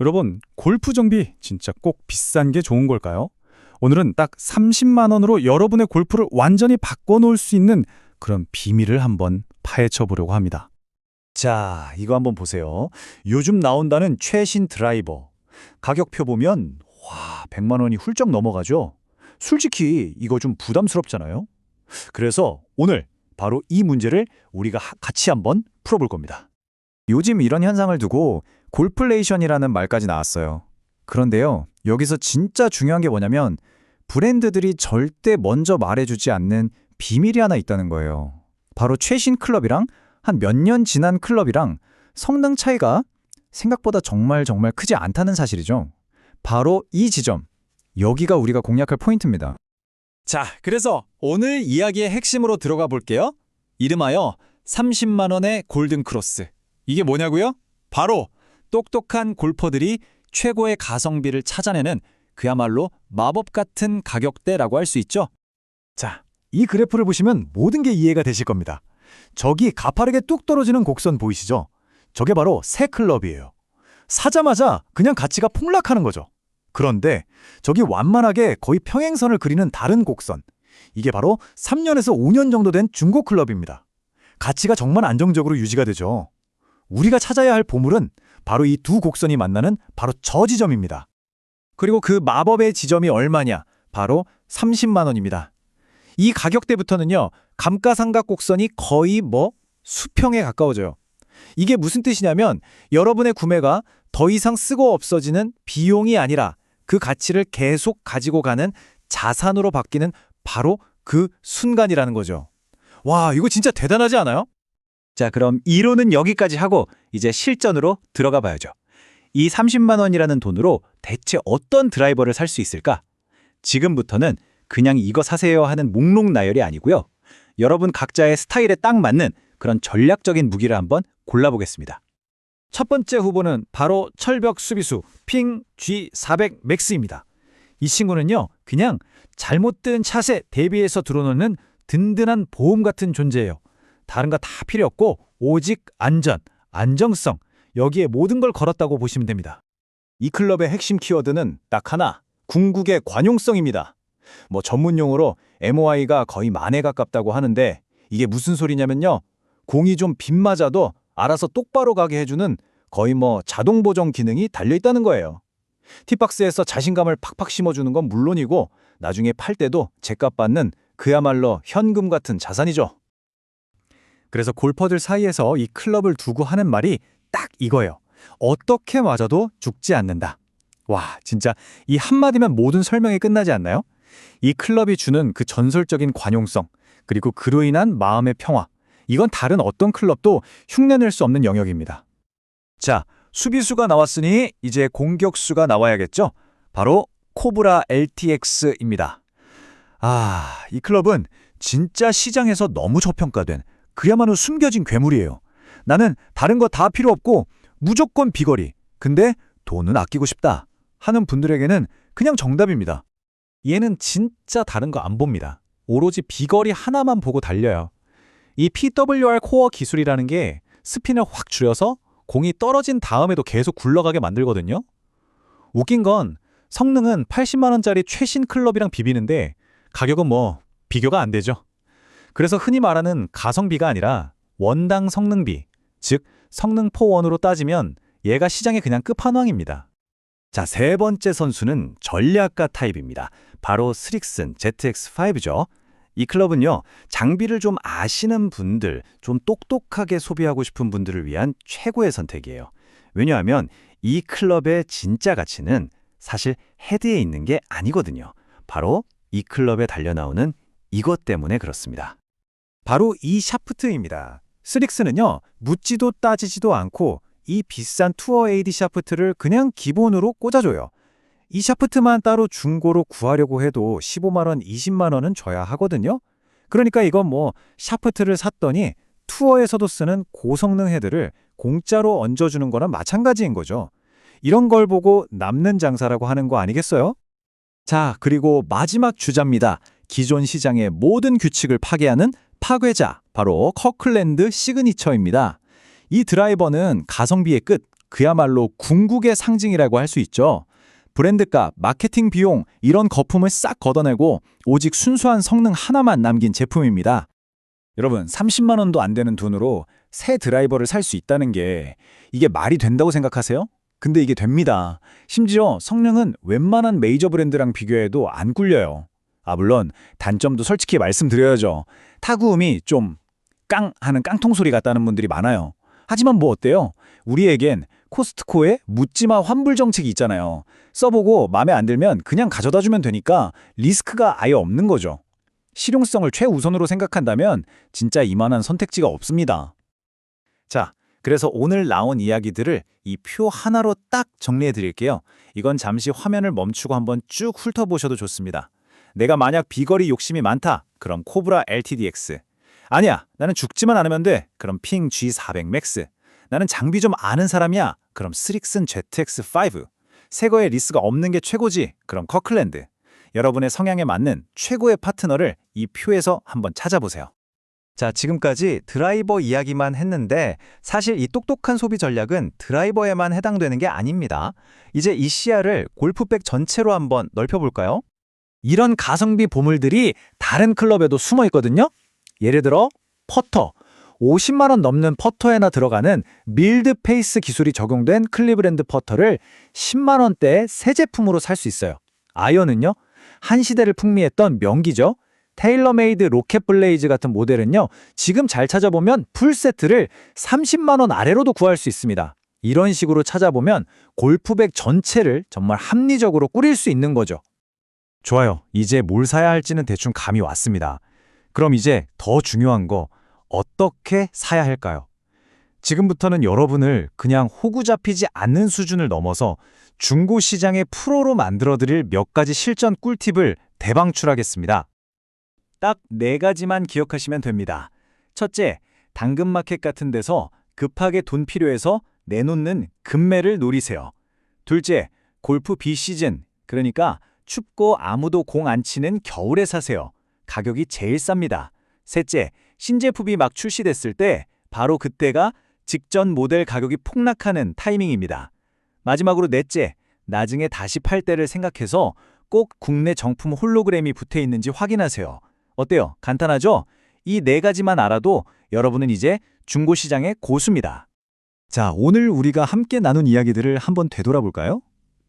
여러분, 골프 정비 진짜 꼭 비싼 게 좋은 걸까요? 오늘은 딱 30만 원으로 여러분의 골프를 완전히 바꿔놓을 수 있는 그런 비밀을 한번 파헤쳐 보려고 합니다. 자, 이거 한번 보세요. 요즘 나온다는 최신 드라이버. 가격표 보면 와, 100만 원이 훌쩍 넘어가죠. 솔직히 이거 좀 부담스럽잖아요. 그래서 오늘 바로 이 문제를 우리가 하- 같이 한번 풀어볼 겁니다. 요즘 이런 현상을 두고 골플레이션이라는 말까지 나왔어요. 그런데요, 여기서 진짜 중요한 게 뭐냐면 브랜드들이 절대 먼저 말해주지 않는 비밀이 하나 있다는 거예요. 바로 최신 클럽이랑 한 몇 년 지난 클럽이랑 성능 차이가 생각보다 정말 정말 크지 않다는 사실이죠. 바로 이 지점, 여기가 우리가 공략할 포인트입니다. 자, 그래서 오늘 이야기의 핵심으로 들어가 볼게요. 이름하여 30만 원의 골든 크로스. 이게 뭐냐고요? 바로 똑똑한 골퍼들이 최고의 가성비를 찾아내는 그야말로 마법 같은 가격대라고 할 수 있죠. 자, 이 그래프를 보시면 모든 게 이해가 되실 겁니다. 저기 가파르게 뚝 떨어지는 곡선 보이시죠? 저게 바로 새 클럽이에요. 사자마자 그냥 가치가 폭락하는 거죠. 그런데 저기 완만하게 거의 평행선을 그리는 다른 곡선. 이게 바로 3년에서 5년 정도 된 중고 클럽입니다. 가치가 정말 안정적으로 유지가 되죠. 우리가 찾아야 할 보물은 바로 이 두 곡선이 만나는 바로 저 지점입니다. 그리고 그 마법의 지점이 얼마냐? 바로 30만 원입니다. 이 가격대부터는요, 감가상각 곡선이 거의 뭐 수평에 가까워져요. 이게 무슨 뜻이냐면 여러분의 구매가 더 이상 쓰고 없어지는 비용이 아니라 그 가치를 계속 가지고 가는 자산으로 바뀌는 바로 그 순간이라는 거죠. 와, 이거 진짜 대단하지 않아요? 자, 그럼 이론은 여기까지 하고 이제 실전으로 들어가 봐야죠. 이 30만 원이라는 돈으로 대체 어떤 드라이버를 살 수 있을까? 지금부터는 그냥 이거 사세요 하는 목록 나열이 아니고요. 여러분 각자의 스타일에 딱 맞는 그런 전략적인 무기를 한번 골라보겠습니다. 첫 번째 후보는 바로 철벽 수비수 핑 G400 맥스입니다. 이 친구는요, 그냥 잘못된 샷에 대비해서 들어놓는 든든한 보험 같은 존재예요. 다른 거 다 필요 없고 오직 안전, 안정성, 여기에 모든 걸 걸었다고 보시면 됩니다. 이 클럽의 핵심 키워드는 딱 하나, 궁극의 관용성입니다. 뭐 전문 용어로 MOI가 거의 만에 가깝다고 하는데 이게 무슨 소리냐면요. 공이 좀 빗맞아도 알아서 똑바로 가게 해주는 거의 뭐 자동 보정 기능이 달려 있다는 거예요. 티박스에서 자신감을 팍팍 심어주는 건 물론이고 나중에 팔 때도 제값 받는 그야말로 현금 같은 자산이죠. 그래서 골퍼들 사이에서 이 클럽을 두고 하는 말이 딱 이거예요. 어떻게 맞아도 죽지 않는다. 와, 진짜 이 한마디면 모든 설명이 끝나지 않나요? 이 클럽이 주는 그 전설적인 관용성, 그리고 그로 인한 마음의 평화. 이건 다른 어떤 클럽도 흉내낼 수 없는 영역입니다. 자, 수비수가 나왔으니 이제 공격수가 나와야겠죠? 바로 코브라 LTX입니다. 아, 이 클럽은 진짜 시장에서 너무 저평가된 그야말로 숨겨진 괴물이에요. 나는 다른 거 다 필요 없고 무조건 비거리. 근데 돈은 아끼고 싶다. 하는 분들에게는 그냥 정답입니다. 얘는 진짜 다른 거 안 봅니다. 오로지 비거리 하나만 보고 달려요. 이 PWR 코어 기술이라는 게 스핀을 확 줄여서 공이 떨어진 다음에도 계속 굴러가게 만들거든요. 웃긴 건 성능은 80만 원짜리 최신 클럽이랑 비비는데 가격은 뭐 비교가 안 되죠. 그래서 흔히 말하는 가성비가 아니라 원당 성능비, 즉 성능 포원으로 따지면 얘가 시장의 그냥 끝판왕입니다. 자, 세 번째 선수는 전략가 타입입니다. 바로 스릭슨 ZX5죠. 이 클럽은요, 장비를 좀 아시는 분들, 좀 똑똑하게 소비하고 싶은 분들을 위한 최고의 선택이에요. 왜냐하면 이 클럽의 진짜 가치는 사실 헤드에 있는 게 아니거든요. 바로 이 클럽에 달려 나오는 이것 때문에 그렇습니다. 바로 이 샤프트입니다. 스릭스는요, 묻지도 따지지도 않고 이 비싼 투어 AD 샤프트를 그냥 기본으로 꽂아줘요. 이 샤프트만 따로 중고로 구하려고 해도 15만원, 20만원은 줘야 하거든요. 그러니까 이건 뭐 샤프트를 샀더니 투어에서도 쓰는 고성능 헤드를 공짜로 얹어주는 거랑 마찬가지인 거죠. 이런 걸 보고 남는 장사라고 하는 거 아니겠어요? 자, 그리고 마지막 주자입니다. 기존 시장의 모든 규칙을 파괴하는 파괴자, 바로 커클랜드 시그니처입니다. 이 드라이버는 가성비의 끝, 그야말로 궁극의 상징이라고 할 수 있죠. 브랜드값, 마케팅 비용 이런 거품을 싹 걷어내고 오직 순수한 성능 하나만 남긴 제품입니다. 여러분, 30만 원도 안 되는 돈으로 새 드라이버를 살 수 있다는 게 이게 말이 된다고 생각하세요? 근데 이게 됩니다. 심지어 성능은 웬만한 메이저 브랜드랑 비교해도 안 꿀려요. 아, 물론 단점도 솔직히 말씀드려야죠. 타구음이 좀 깡 하는 깡통 소리 같다는 분들이 많아요. 하지만 뭐 어때요? 우리에겐 코스트코에 묻지마 환불 정책이 있잖아요. 써보고 마음에 안 들면 그냥 가져다 주면 되니까 리스크가 아예 없는 거죠. 실용성을 최우선으로 생각한다면 진짜 이만한 선택지가 없습니다. 자, 그래서 오늘 나온 이야기들을 이 표 하나로 딱 정리해 드릴게요. 이건 잠시 화면을 멈추고 한번 쭉 훑어보셔도 좋습니다. 내가 만약 비거리 욕심이 많다. 그럼 코브라 LTDX. 아니야, 나는 죽지만 않으면 돼. 그럼 핑 G400 맥스. 나는 장비 좀 아는 사람이야. 그럼 스릭슨 ZX5. 새 거에 리스가 없는 게 최고지. 그럼 커클랜드. 여러분의 성향에 맞는 최고의 파트너를 이 표에서 한번 찾아보세요. 자, 지금까지 드라이버 이야기만 했는데 사실 이 똑똑한 소비 전략은 드라이버에만 해당되는 게 아닙니다. 이제 이 시야를 골프백 전체로 한번 넓혀볼까요? 이런 가성비 보물들이 다른 클럽에도 숨어 있거든요. 예를 들어 퍼터. 50만 원 넘는 퍼터에나 들어가는 밀드 페이스 기술이 적용된 클리브랜드 퍼터를 10만 원대의 새 제품으로 살 수 있어요. 아이언은요. 한 시대를 풍미했던 명기죠. 테일러메이드 로켓 블레이즈 같은 모델은요. 지금 잘 찾아보면 풀 세트를 30만 원 아래로도 구할 수 있습니다. 이런 식으로 찾아보면 골프백 전체를 정말 합리적으로 꾸릴 수 있는 거죠. 좋아요. 이제 뭘 사야 할지는 대충 감이 왔습니다. 그럼 이제 더 중요한 거 어떻게 사야 할까요? 지금부터는 여러분을 그냥 호구 잡히지 않는 수준을 넘어서 중고 시장의 프로로 만들어 드릴 몇 가지 실전 꿀팁을 대방출하겠습니다. 딱 네 가지만 기억하시면 됩니다. 첫째, 당근마켓 같은 데서 급하게 돈 필요해서 내놓는 금매를 노리세요. 둘째, 골프 비시즌, 그러니까 춥고 아무도 공 안 치는 겨울에 사세요. 가격이 제일 쌉니다. 셋째, 신제품이 막 출시됐을 때 바로 그때가 직전 모델 가격이 폭락하는 타이밍입니다. 마지막으로 넷째, 나중에 다시 팔 때를 생각해서 꼭 국내 정품 홀로그램이 붙어 있는지 확인하세요. 어때요? 간단하죠? 이 네 가지만 알아도 여러분은 이제 중고시장의 고수입니다. 자, 오늘 우리가 함께 나눈 이야기들을 한번 되돌아볼까요?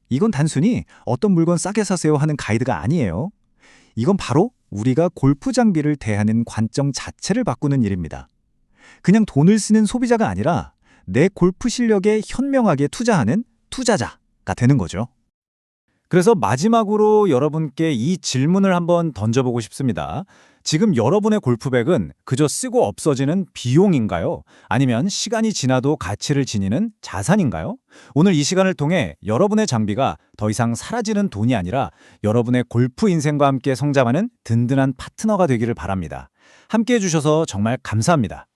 이건 단순히 어떤 물건 싸게 사세요 하는 가이드가 아니에요. 이건 바로 우리가 골프 장비를 대하는 관점 자체를 바꾸는 일입니다. 그냥 돈을 쓰는 소비자가 아니라 내 골프 실력에 현명하게 투자하는 투자자가 되는 거죠. 그래서 마지막으로 여러분께 이 질문을 한번 던져보고 싶습니다. 지금 여러분의 골프백은 그저 쓰고 없어지는 비용인가요? 아니면 시간이 지나도 가치를 지니는 자산인가요? 오늘 이 시간을 통해 여러분의 장비가 더 이상 사라지는 돈이 아니라 여러분의 골프 인생과 함께 성장하는 든든한 파트너가 되기를 바랍니다. 함께 해 주셔서 정말 감사합니다.